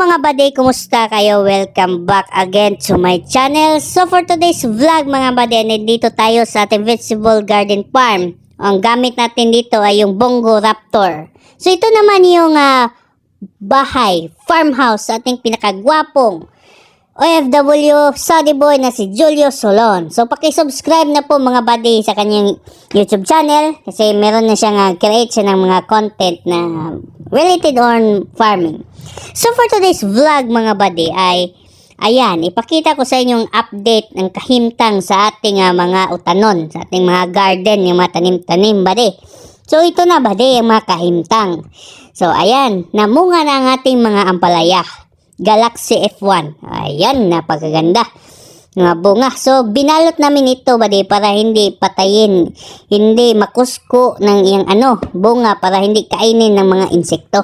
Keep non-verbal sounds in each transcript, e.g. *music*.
mga bade, kumusta kayo? Welcome back again to my channel. So for today's vlog mga bade, nandito tayo sa ating vegetable garden farm. Ang gamit natin dito ay yung Bongo Raptor. So ito naman yung ah, bahay, farmhouse ating pinakagwapong OFW study boy na si Julio Solon. So, paki-subscribe na po mga buddy sa kanyang YouTube channel kasi meron na siyang uh, create siya ng mga content na related on farming. So, for today's vlog mga buddy ay ayan, ipakita ko sa inyong update ng kahimtang sa ating uh, mga utanon, sa ating mga garden, yung mga tanim-tanim buddy. So, ito na buddy, yung mga kahimtang. So, ayan, namunga na ang ating mga ampalaya. Galaxy F1. Ayan, napakaganda. Mga bunga. So, binalot namin ito, badi, para hindi patayin, hindi makusko ng iyang ano, bunga, para hindi kainin ng mga insekto.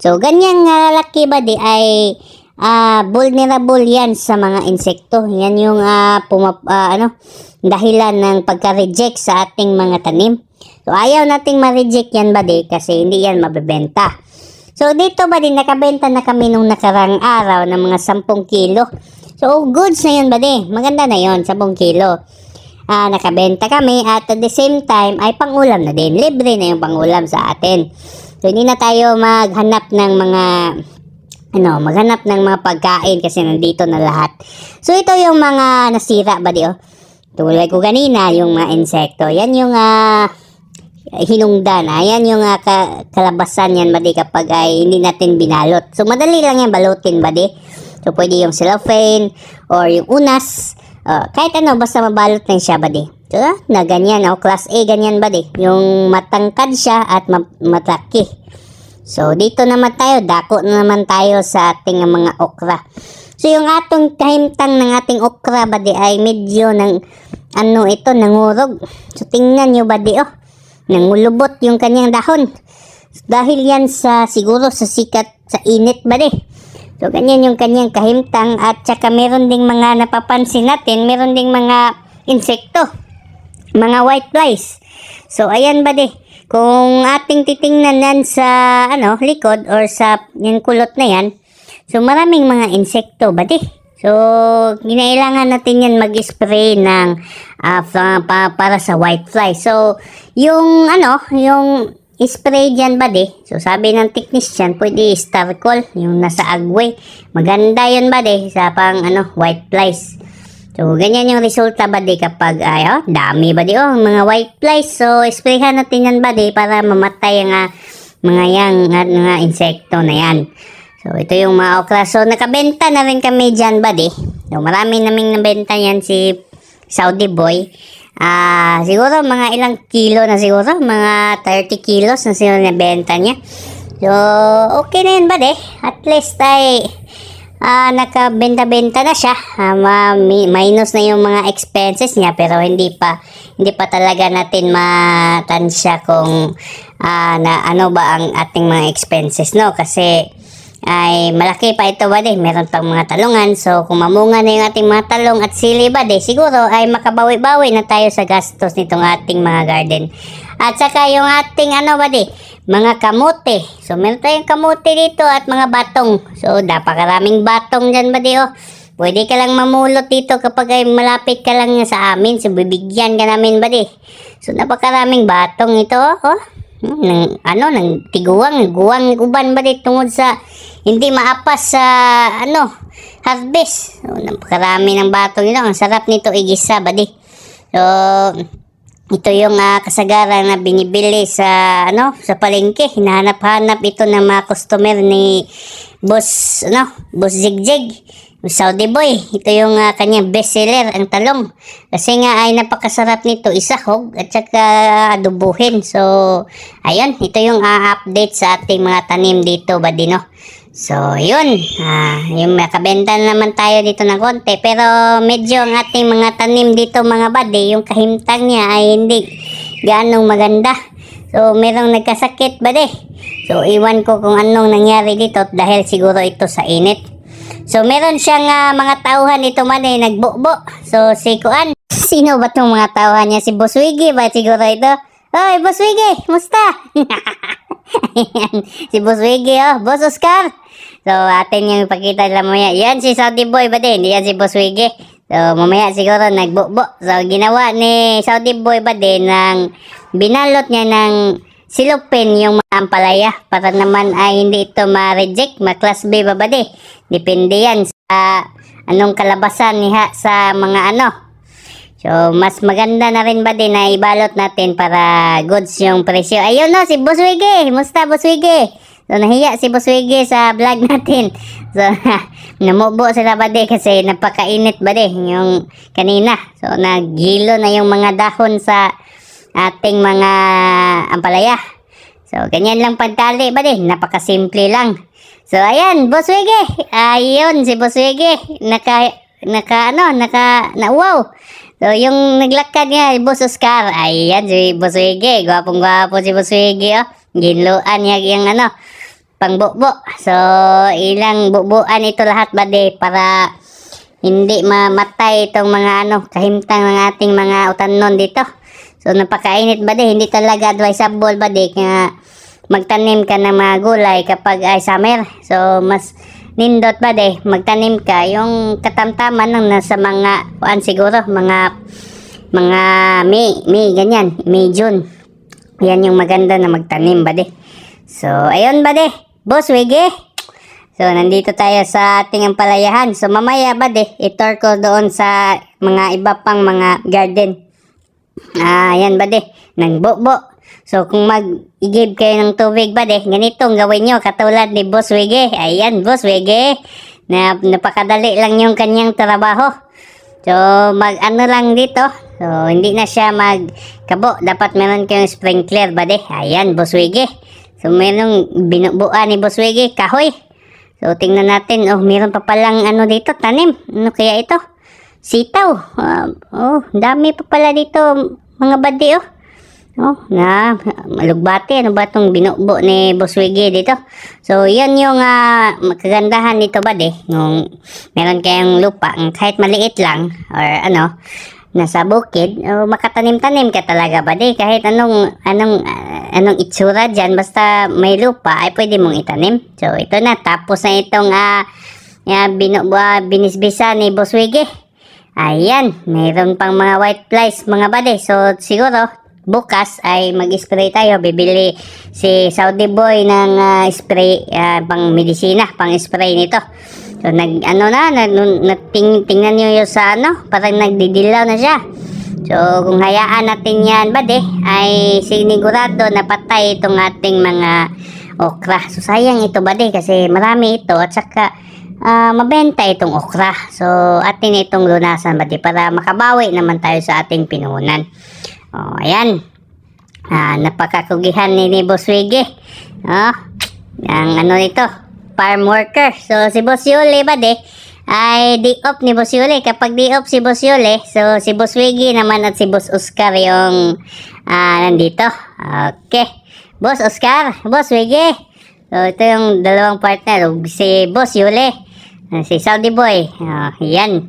So, ganyang uh, lalaki, badi, ay ah vulnerable yan sa mga insekto. Yan yung ah, puma, ah, ano, dahilan ng pagka-reject sa ating mga tanim. So, ayaw nating ma-reject yan, badi, kasi hindi yan mabebenta. So, dito ba din, nakabenta na kami nung nakarang araw ng mga 10 kilo. So, goods na yun ba din? Maganda na yun, 10 kilo. Ah, nakabenta kami at at the same time ay pangulam na din. Libre na yung pangulam sa atin. So, hindi na tayo maghanap ng mga ano, maghanap ng mga pagkain kasi nandito na lahat. So, ito yung mga nasira ba di oh? Tulad ko kanina, yung mga insekto. Yan yung ah, hinungdan. Ayan yung uh, ka- kalabasan yan, badi, kapag ay hindi natin binalot. So, madali lang yan balutin, badi. So, pwede yung cellophane or yung unas. Uh, kahit ano, basta mabalot lang siya, badi. So, ah, na ganyan, oh, class A, ganyan, badi. Yung matangkad siya at ma- mataki. So, dito naman tayo, dako na naman tayo sa ating mga okra. So, yung atong kahimtang ng ating okra, badi, ay medyo ng, ano ito, nangurog. So, tingnan nyo, badi, oh nangulubot yung kanyang dahon. Dahil yan sa siguro sa sikat sa init ba de. So ganyan yung kanyang kahimtang at saka meron ding mga napapansin natin, meron ding mga insekto, mga white flies. So ayan ba de, kung ating titingnan yan sa ano, likod or sa yung kulot na yan, so maraming mga insekto ba de. So, ginailangan natin yan mag-spray ng uh, pa, pa, para sa white fly. So, yung ano, yung spray dyan ba di? So, sabi ng technician, pwede starcol, yung nasa agway. Maganda yun ba di? Sa pang ano, white flies. So, ganyan yung resulta ba di kapag, ay, oh, dami ba di? Oh, mga white flies. So, sprayhan natin yan ba di para mamatay ang uh, mga yang, uh, mga insekto na yan. So, ito yung mga okra. So, nakabenta na rin kami dyan, buddy. So, marami naming nabenta yan si Saudi Boy. Ah, siguro mga ilang kilo na siguro. Mga 30 kilos na siguro nabenta niya. So, okay na yun, buddy. At least ay ah, nakabenta-benta na siya. Ah, ma- mi- minus na yung mga expenses niya pero hindi pa hindi pa talaga natin matansya kung ah, na ano ba ang ating mga expenses no kasi ay malaki pa ito ba de meron pang mga talungan so kung mamunga na yung ating mga talong at sili ba siguro ay makabawi-bawi na tayo sa gastos nitong ating mga garden at saka yung ating ano ba mga kamote so meron tayong kamote dito at mga batong so napakaraming batong dyan ba oh Pwede ka lang mamulot dito kapag ay malapit ka lang sa amin. So, bibigyan ka namin ba? So, napakaraming batong ito. Oh. Hmm, Nang, ano, nang tiguang, guwang uban ba di tungod sa hindi maapas sa ano, harvest. So, napakarami ng batong ito. Ang sarap nito igisa ba di? So, ito yung ah, kasagaran na binibili sa ano sa palengke. Hinahanap-hanap ito ng mga customer ni Boss ano, Boss Zigjig. Saudi Boy, ito yung ah, kanyang bestseller, ang talong. Kasi nga ay napakasarap nito, isahog at saka adubuhin. So, ayun, ito yung ah, update sa ating mga tanim dito, Badino. So, yun. Ah, yung makabenta na naman tayo dito ng konti. Pero medyo ang ating mga tanim dito, mga bade, yung kahimtang niya ay hindi ganong maganda. So, merong nagkasakit, bade. So, iwan ko kung anong nangyari dito dahil siguro ito sa init. So, meron siyang ah, mga tauhan dito man eh, nagbukbo. So, si Kuan. *laughs* Sino ba itong mga tauhan niya? Si Boss ba siguro ito? Hoy, Boss musta? *laughs* Si Boss oh. Boss Oscar. So, atin yung ipakita nila mamaya. Yan si Saudi Boy ba din? Yan si Boss Wiggy. So, mamaya siguro nagbubo. So, ginawa ni Saudi Boy ba din ng binalot niya ng silupin yung mga ampalaya para naman ay hindi ito ma-reject, ma-class B ba ba di? Depende yan sa anong kalabasan niha sa mga ano. So, mas maganda na rin ba din na ibalot natin para goods yung presyo. Ayun no, si Boss Wiggy. Musta Boss Wiggy? So, nahiya si Boss Wiggy sa vlog natin. *laughs* So, *laughs* namubo sila ba di kasi napakainit ba di yung kanina. So, naghilo na yung mga dahon sa ating mga ampalaya. So, ganyan lang pagtali ba di? Napakasimple lang. So, ayan, Boss Wiggy. Ayun, si Boss Wiggy. Naka, naka, ano, naka, na, wow. So, yung naglakad nga, Boss Oscar. Ayan, si Boss Wiggy. Gwapong-gwapo si Boss Wiggy, oh. Ginluan niya yung, ano, pangbukbo. So, ilang bubuan ito lahat ba? Para hindi mamatay itong mga, ano, kahimtang ng ating mga utanon dito. So, napakainit ba di? Hindi talaga advisable ba di? Kaya, magtanim ka ng mga gulay kapag ay summer. So, mas nindot ba de, magtanim ka yung katamtaman ng nasa mga, kuan siguro, mga, mga May, May, ganyan, May, June. Yan yung maganda na magtanim ba de. So, ayun ba de, Boss Wiggy? So, nandito tayo sa ating ampalayahan. So, mamaya ba de, itor ko doon sa mga iba pang mga garden. Ah, yan ba nang bobo. So, kung mag-give kayo ng tubig ba de, ganitong gawin nyo, katulad ni Boss Wiggy. Ayan, Boss Wiggy. Na, napakadali lang yung kanyang trabaho. So, mag-ano lang dito. So, hindi na siya magkabo. Dapat meron kayong sprinkler ba de. Ayan, Boss Wiggy. So, merong binubuan ni Boss Wiggy, kahoy. So, tingnan natin. Oh, meron pa palang ano dito, tanim. Ano kaya ito? Sitaw. Ah, oh, dami pa pala dito, mga badi, oh. Oh, na, malugbati. Ano ba itong binubo ni Boss Wiggy dito? So, yan yung ah, kagandahan nito ba de? Nung meron kayong lupa, kahit maliit lang, or ano, nasa bukid, oh, makatanim-tanim ka talaga ba de? Kahit anong, anong, ah, anong itsura dyan, basta may lupa, ay pwede mong itanim. So, ito na, tapos na itong ah, uh, binubo, ah, binisbisa ni Boss Wiggy. Ayan, mayroon pang mga white flies, mga bade. So, siguro, bukas ay mag-spray tayo. Bibili si Saudi Boy ng ah, spray, ah, pang medisina, pang spray nito. So, nag, ano na, na, na ting, tingnan nyo yung sa ano, parang nagdidilaw na siya. So, kung hayaan natin yan, bade, ay sinigurado na patay itong ating mga okra. So, sayang ito, bade, kasi marami ito at saka ah, mabenta itong okra. So, atin itong lunasan, bade, para makabawi naman tayo sa ating pinuhunan. Oh, ayan. Ah, napakakugihan ni, ni Boss Wiggy. Oh, ang ano nito, farm worker. So, si Boss Yuli ba de, ay di off ni Boss Yuli. Kapag di off si Boss Yuli, so si Boss Wiggy naman at si Boss Oscar yung ah, nandito. Okay. Boss Oscar, Boss Wiggy. So, ito yung dalawang partner. Si Boss Yuli, ah, si Saudi Boy. Ah, yan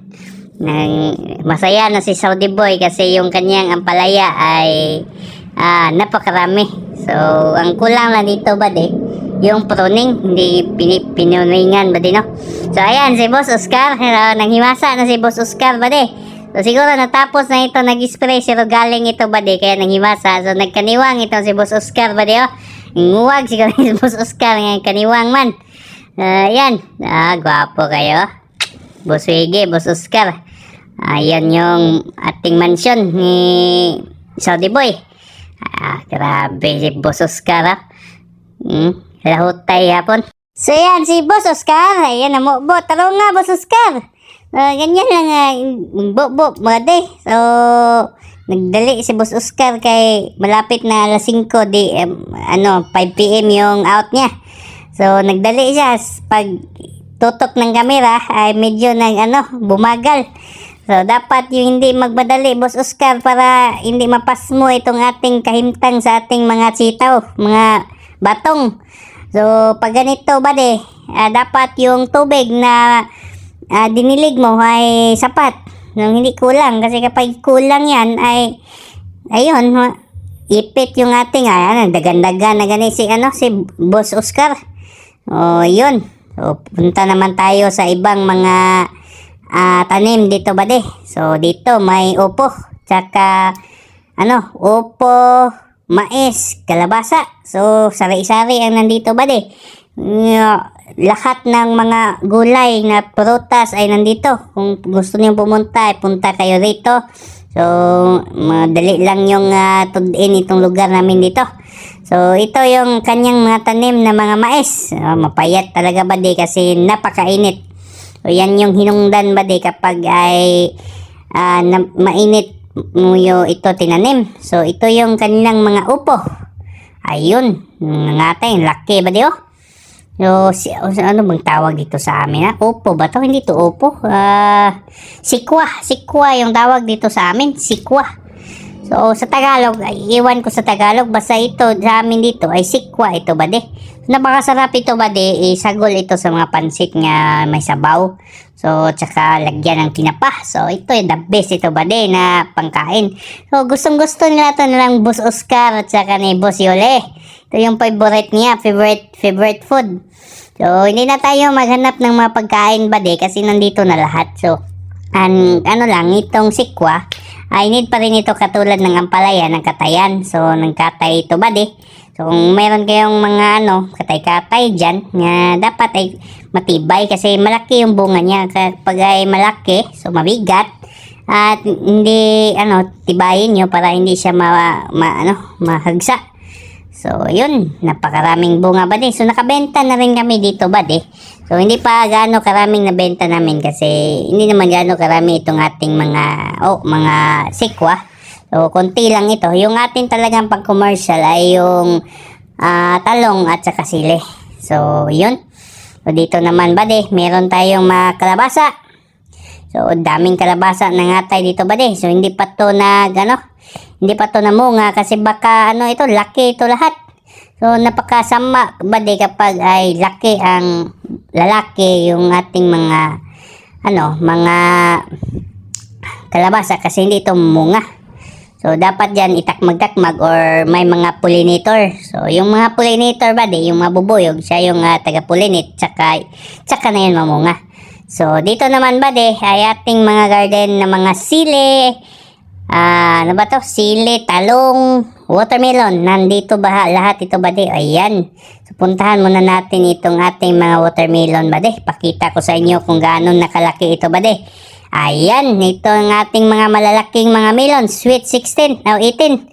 masaya na si Saudi Boy kasi yung kanyang ampalaya ay ah, napakarami. So, ang kulang lang dito ba de, yung pruning, hindi pini, pinuningan ba de, no? So, ayan, si Boss Oscar, uh, nanghimasa na si Boss Oscar ba de? So, siguro natapos na ito, nag-spray, pero galing ito ba de, kaya nanghimasa. So, nagkaniwang ito si Boss Oscar ba de, oh? Nguwag siguro si *laughs* Boss Oscar, ngayon kaniwang man. Uh, ayan, ah, gwapo kayo. Boss Wege, Boss Oscar. Ayan yung ating mansion ni Saudi Boy. Ah, grabe si Boss Oscar ah. Hmm, lahutay hapon. So yan, si Boss Oscar. Ayan na mo. Bo, taro nga, Boss Oscar. Ah, ganyan lang nga. Bo, bo, mga. So, nagdali si Boss Oscar kay malapit na alas 5 di, em, ano, 5pm yung out niya. So, nagdali siya. Pag tutok ng kamera ay medyo nag, ano, bumagal. So, dapat yung hindi magmadali, Boss Oscar, para hindi mapasmo itong ating kahimtang sa ating mga sitaw, mga batong. So, pag ganito ba de, ah, dapat yung tubig na ah, dinilig mo ay sapat. Nung hindi kulang, kasi kapag kulang yan ay, ayun, ipit yung ating, ayan, dagan-dagan na gani si, ano, si Boss Oscar. Oh, yun. So, punta naman tayo sa ibang mga ah, tanim dito ba de? So, dito may upo, tsaka ano, upo, mais, kalabasa. So, sari-sari ang nandito ba de? Lahat ng mga gulay na prutas ay nandito. Kung gusto niyo pumunta, ay punta kayo rito. So, madali lang yung uh, tudin itong lugar namin dito. So, ito yung kanyang mga tanim na mga mais. Ah, mapayat talaga ba di kasi napakainit. So, yan yung hinungdan ba di kapag ay ah, na, mainit yung ito tinanim. So, ito yung kanilang mga upo. Ayun, nga tayo, laki ba di oh? So, si, ano bang tawag dito sa amin ha? Opo ba to? Hindi to opo. Ah, sikwa. Sikwa yung tawag dito sa amin. Sikwa. So, sa Tagalog, ay, iwan ko sa Tagalog. Basta ito, sa amin dito, ay sikwa ito ba de? Napakasarap ito ba de? Isagol ito sa mga pansit nga may sabaw. So, tsaka lagyan ng tinapa. So, ito yung the best ito ba de na pangkain. So, gustong gusto nila ito nilang Boss Oscar at saka ni Boss Yole. Ito yung favorite niya, favorite, favorite food. So, hindi na tayo maghanap ng mga pagkain ba de kasi nandito na lahat. So, an, ano lang, itong sikwa, ay need pa rin ito katulad ng ampalaya, ng katayan. So, ng katay ito ba de? So, kung mayroon kayong mga ano, katay-katay dyan, nga dapat ay matibay kasi malaki yung bunga niya. Kapag ay malaki, so mabigat, at hindi, ano, tibayin nyo para hindi siya ma, ma ano, mahagsa. So, yun. Napakaraming bunga ba So, nakabenta na rin kami dito ba So, hindi pa gaano karaming nabenta namin kasi hindi naman gaano karami itong ating mga, oh, mga sikwa. So, konti lang ito. Yung ating talagang pag-commercial ay yung ah, talong at saka sili. So, yun. So, dito naman ba meron tayong mga kalabasa. So, daming kalabasa na nga tayo dito ba So, hindi pa to nag, ano, hindi pa to namunga kasi baka, ano, ito, laki ito lahat. So, napakasama ba kapag ay laki ang lalaki yung ating mga, ano, mga kalabasa kasi hindi ito munga. So, dapat yan itakmag-takmag or may mga pollinator. So, yung mga pollinator ba yung mga bubuyog, siya yung uh, taga-pollinate, tsaka, tsaka na yun mamunga. So, dito naman ba ay ating mga garden na mga sili, ah, ano ba to? Sili, talong, watermelon. Nandito ba lahat ito ba Ayan. So, puntahan muna natin itong ating mga watermelon ba Pakita ko sa inyo kung gaano nakalaki ito ba Ayan, ito ang ating mga malalaking mga melon, sweet 16, now 18.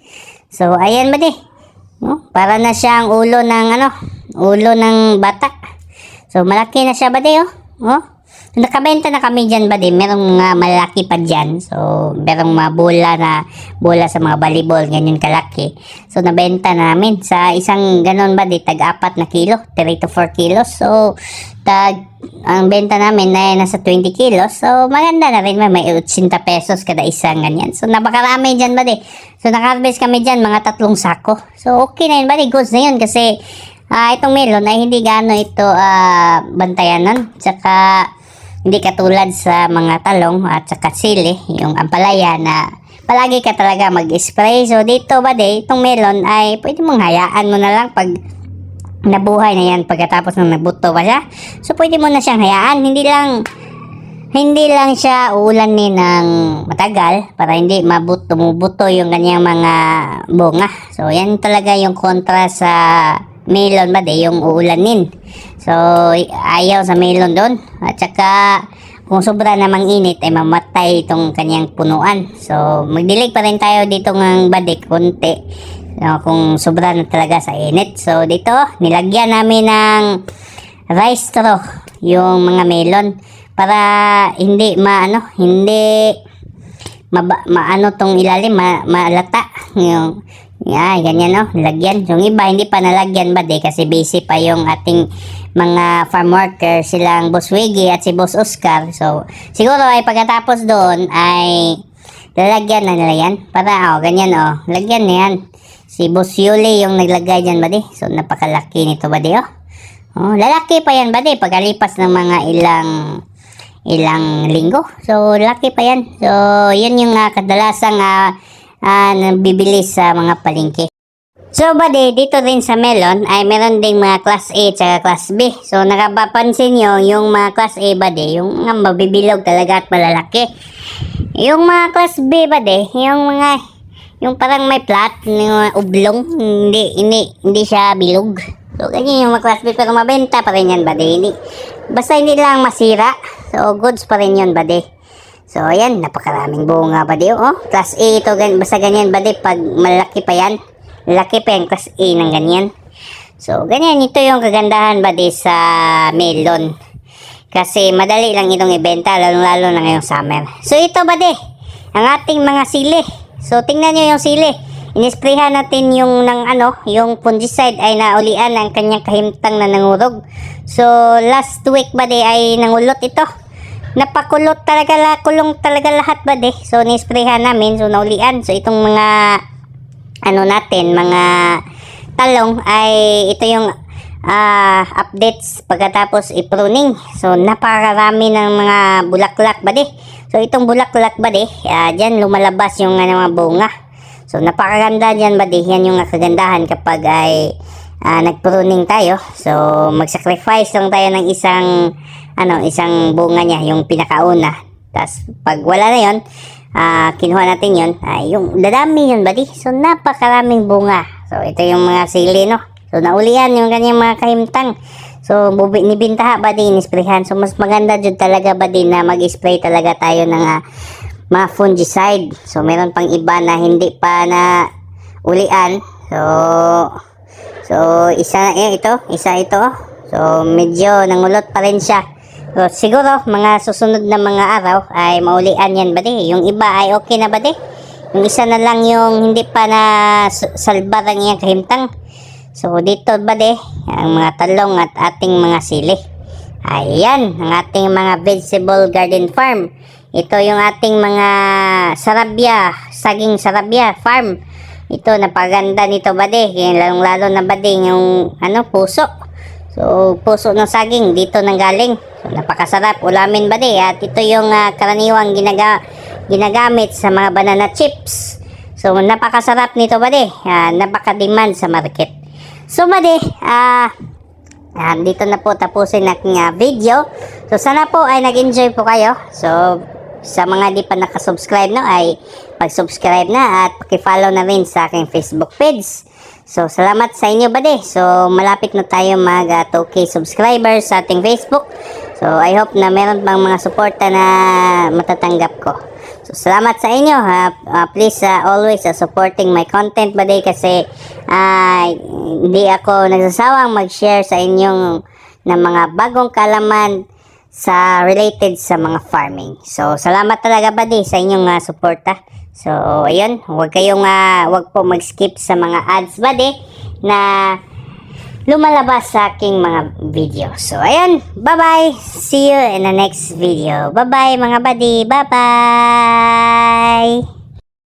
So, ayan ba di? No? Para na siyang ulo ng ano, ulo ng bata. So, malaki na siya ba di, oh? Oh? Nakabenta na kami dyan ba di? Merong mga malaki pa dyan. So, merong mga bola na, bola sa mga volleyball, ganyan kalaki. So, nabenta namin sa isang ganon ba di? Tag-apat na kilo, 3 to 4 kilos. So, tag, ang benta namin ay nasa 20 kilos. So, maganda na rin. May, may 80 pesos kada isang ganyan. So, napakarami dyan ba di? So, nakarbest kami dyan, mga tatlong sako. So, okay na yun ba di? Goods na yun kasi ah itong melon ay hindi gaano ito ah bantayanan. Tsaka, hindi katulad sa mga talong at saka sili, yung ampalaya na palagi ka talaga mag-spray. So dito ba de, itong melon ay pwede mong hayaan mo na lang pag nabuhay na yan pagkatapos ng nabuto ba siya. So pwede mo na siyang hayaan. Hindi lang hindi lang siya uulanin ng matagal para hindi mabuto, mubuto yung kanyang mga bunga. So yan talaga yung kontra sa melon ba de, yung uulanin. So, ayaw sa melon doon. At saka, kung sobra namang init, ay mamatay itong kanyang punuan. So, magdilig pa rin tayo dito ng badik, konti. So, kung sobra na talaga sa init. So, dito, nilagyan namin ng rice straw yung mga melon para hindi maano, hindi ma, maano tong ilalim, ma, malata. Yung, yan, ganyan no, nilagyan. Yung iba, hindi pa nalagyan ba de kasi busy pa yung ating mga farm worker, silang Boss Wiggy at si Boss Oscar. So, siguro ay pagkatapos doon ay lalagyan na nila yan. Para, oh, ganyan, oh. Lagyan na yan. Si Boss Yuli yung naglagay dyan, buddy. So, napakalaki nito, buddy, oh. Oh, lalaki pa yan, buddy. Pagkalipas ng mga ilang ilang linggo. So, laki pa yan. So, yun yung uh, kadalasang uh, uh, nabibili sa mga palengke. So, bade, dito rin sa melon ay meron ding mga class A at class B. So, nakapapansin nyo, yung mga class A, bade, yung mga mabibilog talaga at malalaki. Yung mga class B, bade, yung mga, yung parang may plat, yung ublong, hindi, hindi, hindi siya bilog. So, ganyan yung mga class B, pero mabenta pa rin yan, bade. Hindi, basta hindi lang masira. So, goods pa rin yun, bade. So, ayan, napakaraming bunga, bade. Oh, class A ito, gan- basta ganyan, bade, pag malaki pa yan. Laki pa yung class A ng ganyan. So, ganyan, ito yung kagandahan, bade, sa melon. Kasi madali lang itong ibenta, lalong-lalo na ngayong summer. So, ito, bade, ang ating mga sili. So, tingnan nyo yung sili. Inisprehan natin yung ng ano, yung fungicide ay naulian ang kanyang kahimtang na nangurog. So, last week ba di ay nangulot ito. Napakulot talaga, la, kulong talaga lahat ba di. So, nisprehan namin, so naulian. So, itong mga ano natin, mga talong ay ito yung ah, updates pagkatapos i-pruning. So, napakarami ng mga bulaklak ba di. So, itong bulaklak ba di, ah, dyan lumalabas yung ano, mga bunga. So, napakaganda dyan ba di. Yan yung kagandahan kapag ay ah, nag-pruning tayo. So, mag-sacrifice lang tayo ng isang ano, isang bunga niya, yung pinakauna. Tapos, pag wala na yon ah kinuha natin yon ay yung dadami yun, buddy. So, napakaraming bunga. So, ito yung mga sili, no? So, naulian yung kanyang mga kahimtang. So, bubi, nibintaha, buddy, inisprehan. So, mas maganda dyan talaga, buddy, na mag-spray talaga tayo ng ah, mga fungicide. So, meron pang iba na hindi pa na ulian. So, so isa eh, ito, isa ito. So, medyo nangulot pa rin siya. So, siguro, mga susunod na mga araw ay maulian yan ba di? Yung iba ay okay na ba di? Yung isa na lang yung hindi pa na salbaran niya kahimtang. So, dito ba di? Ang mga talong at ating mga sili. Ayan, ang ating mga vegetable garden farm. Ito yung ating mga sarabya, saging sarabya farm. Ito, napaganda nito ba di? Lalong lalo na ba di yung ano, puso. So, puso ng saging dito nang galing. Napakasarap ulamin ba di? At ito yung ah, karaniwang ginaga, ginagamit sa mga banana chips. So, napakasarap nito ba di? Ah, napaka-demand sa market. So, ba di? Ah, Ah, dito na po tapusin aking ah, video. So sana po ay nag-enjoy po kayo. So sa mga di pa nakasubscribe no ay pag-subscribe na at paki-follow na rin sa aking Facebook page. So salamat sa inyo bade. So malapit na tayo mag ah, 2k subscribers sa ating Facebook. So I hope na meron pang mga suporta na matatanggap ko. So, salamat sa inyo. ha. Ah, please ah, always ah, supporting my content bade kasi ah, hindi ako nagsasawang mag-share sa inyong ng mga bagong kalaman sa related sa mga farming. So, salamat talaga bade sa inyong ah, suporta. So, ayun, huwag kayong ah, huwag po mag-skip sa mga ads bade na lumalabas sa aking mga video. So, ayun. Bye-bye. See you in the next video. Bye-bye, mga buddy. Bye-bye.